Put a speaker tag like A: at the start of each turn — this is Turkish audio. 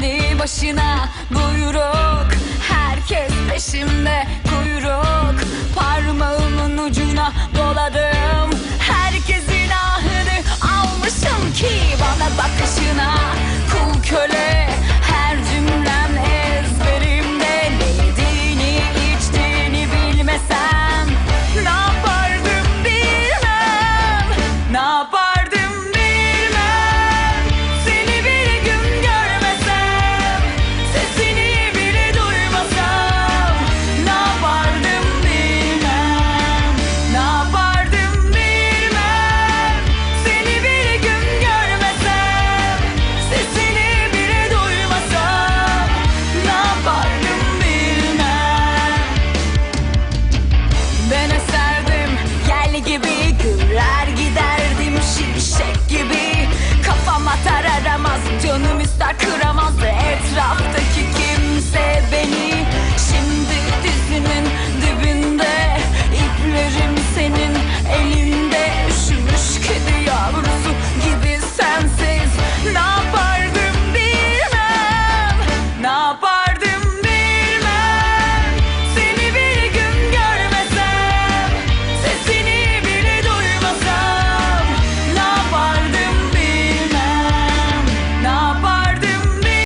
A: kendi başına buyruk You.